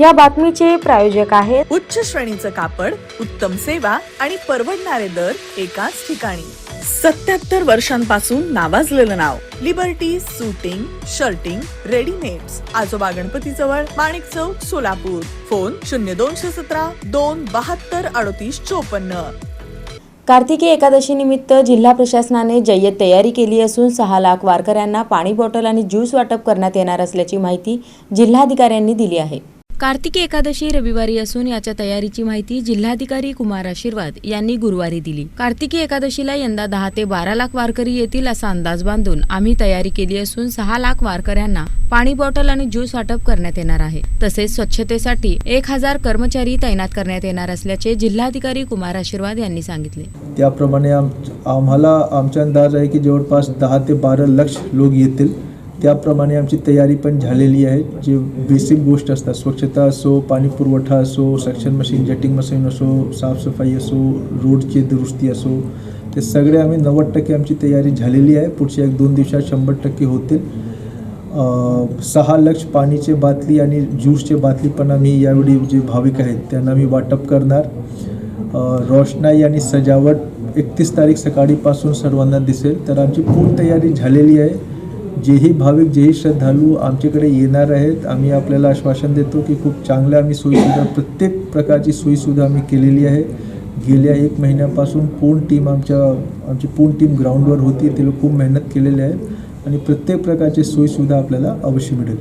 या बातमीचे प्रायोजक आहेत उच्च श्रेणीचं कापड उत्तम सेवा आणि परवडणारे दर एकाच ठिकाणी. सत्याहत्तर वर्षांपासून नावाजलेलं नाव लिबर्टी सुटिंग शर्टिंग रेडीमेड्स आजोबा गणपती जवळ माणिक चौक सोलापूर. फोन शून्य दोनशे सतरा दोन बहात्तर अडतीस चोपन्न. कार्तिकी एकादशी निमित्त जिल्हा प्रशासनाने जय्यत तयारी केली असून सहा लाख वारकऱ्यांना पाणी बॉटल आणि ज्यूस वाटप करण्यात येणार असल्याची माहिती जिल्हाधिकाऱ्यांनी दिली आहे. कार्तिकी एकादशी रविवारी असून याच्या तयारीची माहिती जिल्हाधिकारी कुमार आशीर्वाद यांनी गुरुवारी दिली. कार्तिकी एकादशीला यंदा दहा ते बारा लाख वारकरी येतील असा अंदाज बांधून आम्ही तयारी केली असून सहा लाख वारकऱ्यांना पाणी बॉटल आणि ज्यूस वाटप करण्यात येणार आहे. तसेच स्वच्छतेसाठी एक हजार कर्मचारी तैनात करण्यात येणार असल्याचे जिल्हाधिकारी कुमार आशीर्वाद यांनी सांगितले. त्याप्रमाणे आम्हाला आमचा अंदाज आहे की जवळपास दहा ते बारा लक्ष लोक येतील. त्याप्रमाणे आमची तयारी पण झालेली आहे. जे बेसिक गोष्ट असतात स्वच्छता असो पाणी पुरवठा असो सक्शन मशीन जटिंग मशीन असो साफसफाई असो रोडची दुरुस्ती असो ते सगळे आम्ही नव्वद टक्के आमची तयारी झालेली आहे. पुढच्या एक दोन दिवसात शंभर टक्के होतील. सहा लक्ष पाणीचे बाटली आणि ज्यूसचे बाटली पण आम्ही यावेळी जे भाविक आहेत त्यांना आम्ही वाटप करणार. रोषणाई आणि सजावट एकतीस तारीख सकाळीपासून सर्वांना दिसेल. तर आमची पूर्ण तयारी झालेली आहे. जेही भाविक जेही श्रद्धालू आमच्याकडे येणार आहेत आम्ही आपल्याला आश्वासन देतो की खूप चांगलं आम्ही सोयीसुद्धा प्रत्येक प्रकारची सोयीसुद्धा आम्ही केलेली आहे. गेल्या एक महिन्यापासून पूर्ण टीम आमच्या आमची पूर्ण टीम ग्राउंडवर होती ते लोक खूप मेहनत केलेली आहे आणि प्रत्येक प्रकारची सोयीसुद्धा आपल्याला अवश्य मिळेल.